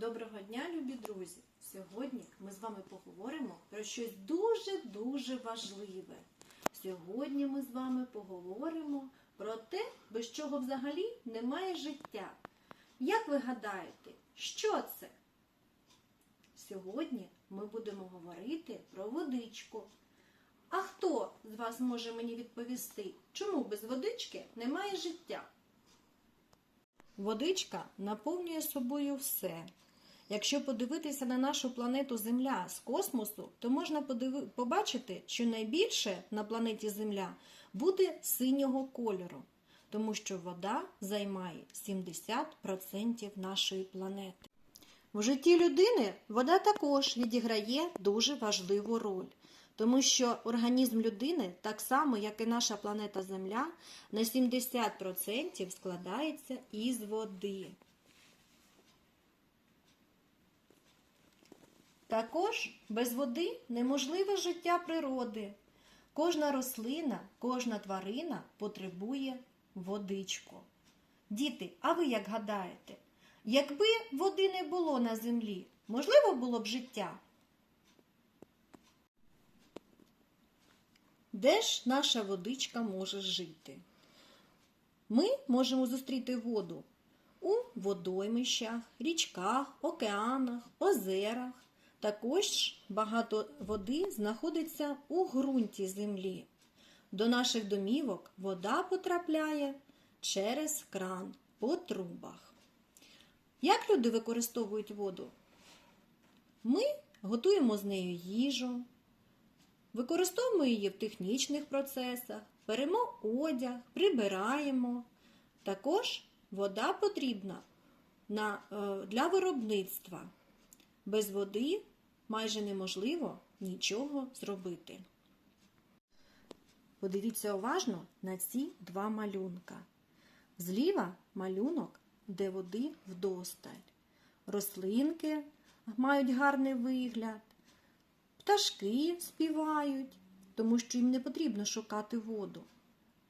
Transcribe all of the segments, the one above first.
Доброго дня, любі друзі! Сьогодні ми з вами поговоримо про щось дуже-дуже важливе. Сьогодні ми з вами поговоримо про те, без чого взагалі немає життя. Як ви гадаєте, що це? Сьогодні ми будемо говорити про водичку. А хто з вас може мені відповісти, чому без водички немає життя? Водичка наповнює собою все. Якщо подивитися на нашу планету Земля з космосу, то можна побачити, що найбільше на планеті Земля буде синього кольору, тому що вода займає 70% нашої планети. В житті людини вода також відіграє дуже важливу роль, тому що організм людини, так само як і наша планета Земля, на 70% складається із води. Також без води неможливе життя природи. Кожна рослина, кожна тварина потребує водичку. Діти, а ви як гадаєте, якби води не було на землі, можливо було б життя? Де ж наша водичка може жити? Ми можемо зустріти воду у водоймищах, річках, океанах, озерах. Також багато води знаходиться у ґрунті землі. До наших домівок вода потрапляє через кран по трубах. Як люди використовують воду? Ми готуємо з нею їжу, використовуємо її в технічних процесах, перемо одяг, прибираємо. Також вода потрібна на, е, для виробництва. Без води майже неможливо нічого зробити. Подивіться уважно на ці два малюнка. Зліва малюнок, де води вдосталь. Рослинки мають гарний вигляд, пташки співають, тому що їм не потрібно шукати воду.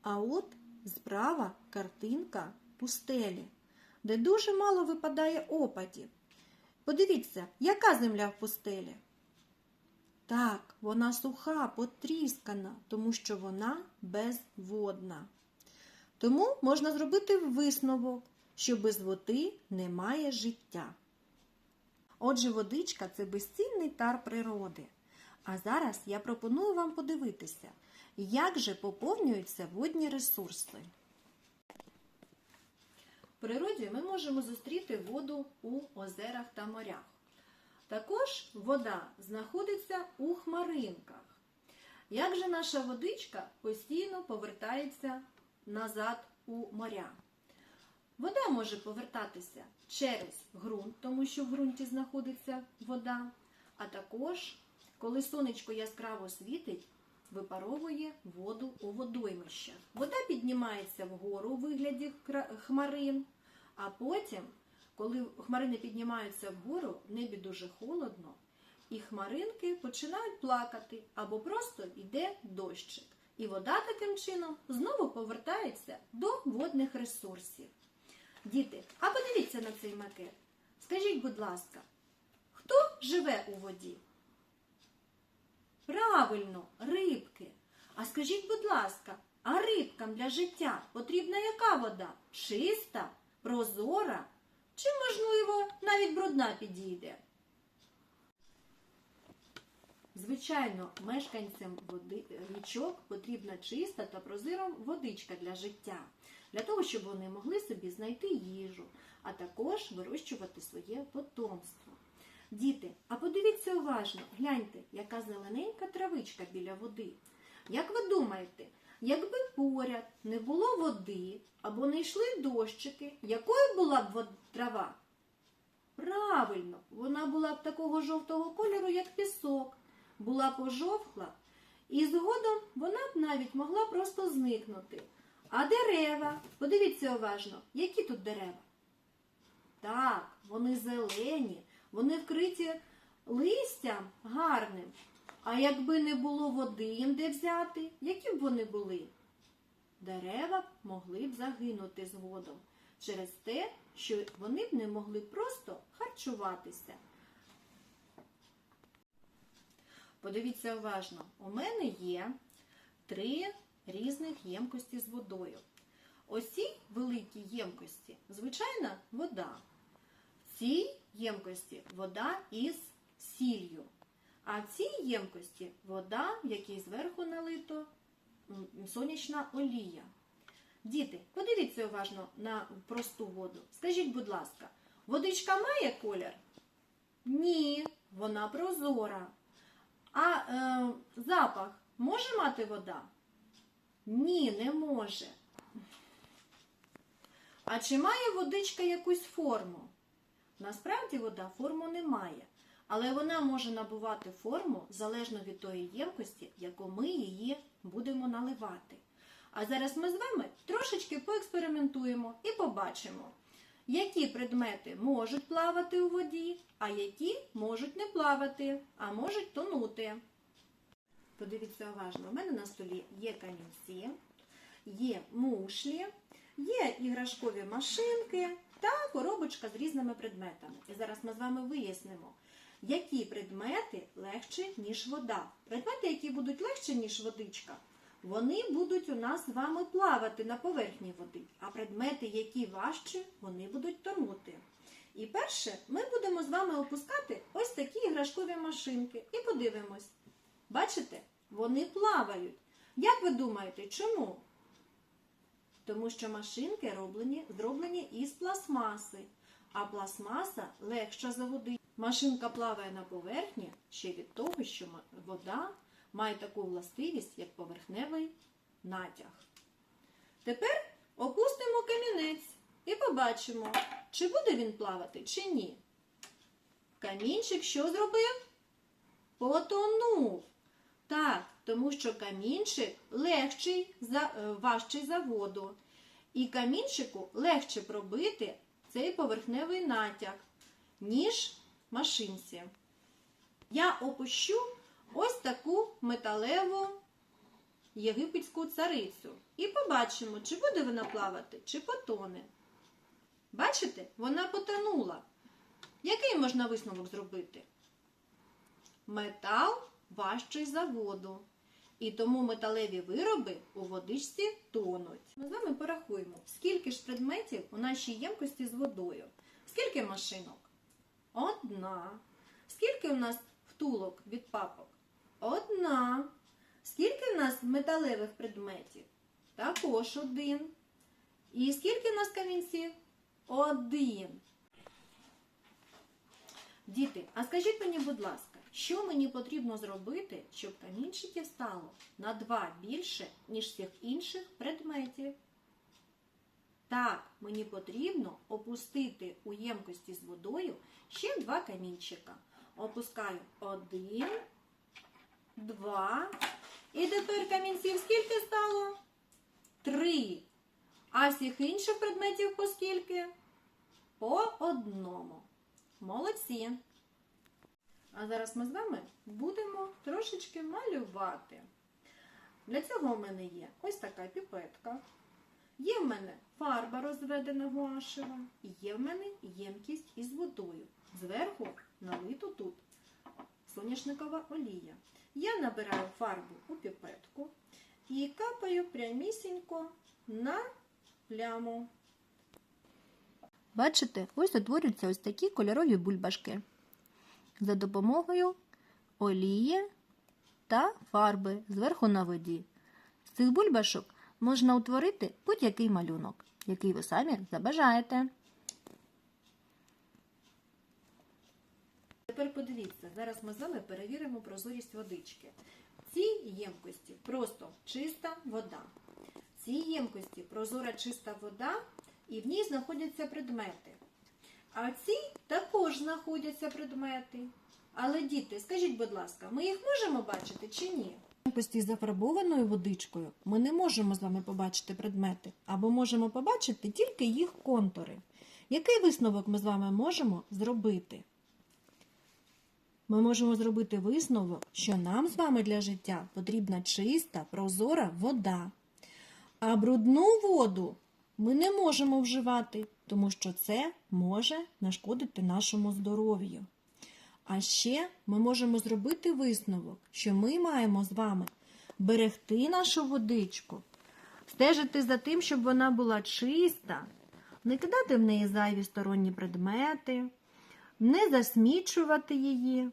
А от справа картинка пустелі, де дуже мало випадає опадів. Подивіться, яка земля в пустелі? Так, вона суха, потріскана, тому що вона безводна. Тому можна зробити висновок, що без води немає життя. Отже, водичка це безцінний тар природи. А зараз я пропоную вам подивитися, як же поповнюються водні ресурси. В природі ми можемо зустріти воду у озерах та морях. Також вода знаходиться у хмаринках. Як же наша водичка постійно повертається назад у моря? Вода може повертатися через ґрунт, тому що в ґрунті знаходиться вода, а також, коли сонечко яскраво світить, випаровує воду у водоймищах. Вода піднімається вгору у вигляді хмарин, а потім, коли хмарини піднімаються вгору, в небі дуже холодно, і хмаринки починають плакати або просто йде дощик. І вода таким чином знову повертається до водних ресурсів. Діти, а подивіться на цей макет. Скажіть, будь ласка, хто живе у воді? Правильно, рибки. А скажіть, будь ласка, а рибкам для життя потрібна яка вода? Чиста, прозора чи, можливо, навіть брудна підійде? Звичайно, мешканцям води, річок потрібна чиста та прозора водичка для життя, для того, щоб вони могли собі знайти їжу, а також вирощувати своє потомство. Діти, а подивіться уважно, гляньте, яка зелененька травичка біля води. Як ви думаєте, якби поряд не було води або не йшли дощики, якою була б трава? Правильно, вона була б такого жовтого кольору, як пісок, була пожовкла, і згодом вона б навіть могла просто зникнути. А дерева, подивіться уважно, які тут дерева? Так, вони зелені, вони вкриті листям гарним. А якби не було води їм де взяти, які б вони були? Дерева могли б загинути згодом. через те, що вони б не могли просто харчуватися. Подивіться уважно, у мене є три різних ємкості з водою. Ось великі ємкості, звичайна вода. В цій ємкості вода із сіллю. А в цій ємкості вода, в якій зверху налито сонячна олія. Діти, подивіться уважно на просту воду. Скажіть, будь ласка, водичка має колір? Ні, вона прозора. А е, запах може мати вода? Ні, не може. А чи має водичка якусь форму? Насправді вода форму не має, але вона може набувати форму залежно від тої ємкості, яку ми її будемо наливати. А зараз ми з вами трошечки поекспериментуємо і побачимо, які предмети можуть плавати у воді, а які можуть не плавати, а можуть тонути. Подивіться уважно, у мене на столі є камінці, є мушлі, є іграшкові машинки та коробочка з різними предметами. І зараз ми з вами вияснимо, які предмети легші, ніж вода. Предмети, які будуть легші, ніж водичка, вони будуть у нас з вами плавати на поверхні води, а предмети, які важчі, вони будуть тонути. І перше, ми будемо з вами опускати ось такі іграшкові машинки і подивимось. Бачите, вони плавають. Як ви думаєте, чому? Тому що машинки роблені, зроблені із пластмаси, а пластмаса легша за води. Машинка плаває на поверхні ще від того, що вода має таку властивість, як поверхневий натяг. Тепер опустимо камінець і побачимо, чи буде він плавати, чи ні. Камінчик що зробив? Потонув. Так, тому що камінчик легший е, важчий за воду. І камінчику легше пробити цей поверхневий натяг, ніж машинці. Я опущу ось таку металеву єгипетську царицю. І побачимо, чи буде вона плавати, чи потоне. Бачите, вона потонула. Який можна висновок зробити? Метал важчий за воду. І тому металеві вироби у водичці тонуть. Ми з вами порахуємо, скільки ж предметів у нашій ємкості з водою. Скільки машинок? Одна. Скільки у нас втулок від папок? Одна. Скільки в нас металевих предметів? Також один. І скільки в нас камінців? Один. Діти, а скажіть мені, будь ласка, що мені потрібно зробити, щоб камінчиків стало на два більше, ніж всіх інших предметів? Так, мені потрібно опустити у ємкості з водою ще два камінчика. Опускаю один, два. І тепер камінців скільки стало? Три. А всіх інших предметів по скільки? По одному. Молодці. А зараз ми з вами будемо трошечки малювати. Для цього в мене є ось така піпетка. Є в мене фарба розведена гуашева, і є в мене ємкість із водою. Зверху налито тут соняшникова олія. Я набираю фарбу у піпетку і капаю прямісінько на пляму. Бачите, ось утворюються ось такі кольорові бульбашки за допомогою олії та фарби зверху на воді. З цих бульбашок можна утворити будь-який малюнок, який ви самі забажаєте. Тепер подивіться, зараз ми з вами перевіримо прозорість водички. В цій ємкості просто чиста вода. В цій ємкості прозора чиста вода, і в ній знаходяться предмети. А в цій також знаходяться предмети. Але діти, скажіть, будь ласка, ми їх можемо бачити чи ні? З зафарбованою водичкою ми не можемо з вами побачити предмети, або можемо побачити тільки їх контури. Який висновок ми з вами можемо зробити? Ми можемо зробити висновок, що нам з вами для життя потрібна чиста, прозора вода. А брудну воду ми не можемо вживати, тому що це може нашкодити нашому здоров'ю. А ще ми можемо зробити висновок, що ми маємо з вами берегти нашу водичку, стежити за тим, щоб вона була чиста, не кидати в неї зайві сторонні предмети, не засмічувати її.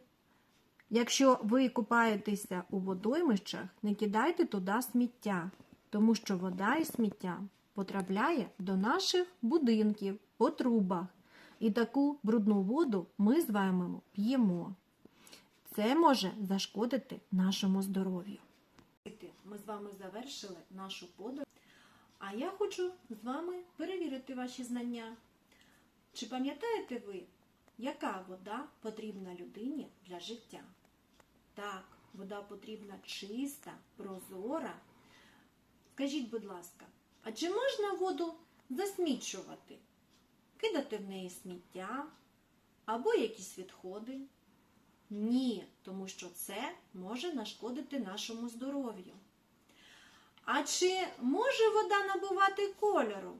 Якщо ви купаєтеся у водоймищах, не кидайте туди сміття, тому що вода і сміття потрапляє до наших будинків по трубах. І таку брудну воду ми з вами п'ємо. Це може зашкодити нашому здоров'ю. Ми з вами завершили нашу подорож. А я хочу з вами перевірити ваші знання. Чи пам'ятаєте ви, яка вода потрібна людині для життя? Так, вода потрібна чиста, прозора. Скажіть, будь ласка, а чи можна воду засмічувати? Кидати в неї сміття або якісь відходи? Ні, тому що це може нашкодити нашому здоров'ю. А чи може вода набувати кольору?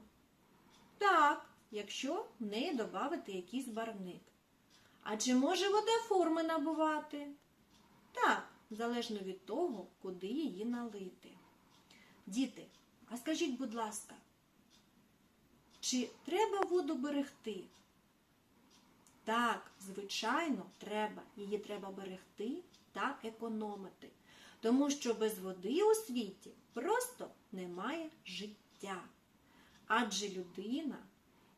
Так, якщо в неї додати якийсь барвник. А чи може вода форми набувати? Так, залежно від того, куди її налити. Діти, а скажіть, будь ласка, чи треба воду берегти? Так, звичайно, треба. Її треба берегти та економити. Тому що без води у світі просто немає життя. Адже людина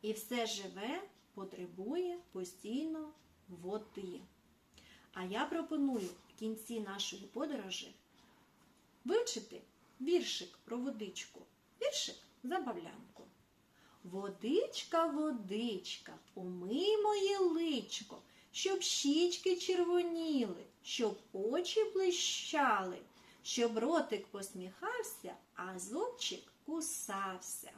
і все живе потребує постійно води. А я пропоную в кінці нашої подорожі вивчити віршик про водичку. Віршик забавлянку. Водичка, водичка, умий моє личко, щоб щічки червоніли, щоб очі блищали, щоб ротик посміхався, а зубчик кусався.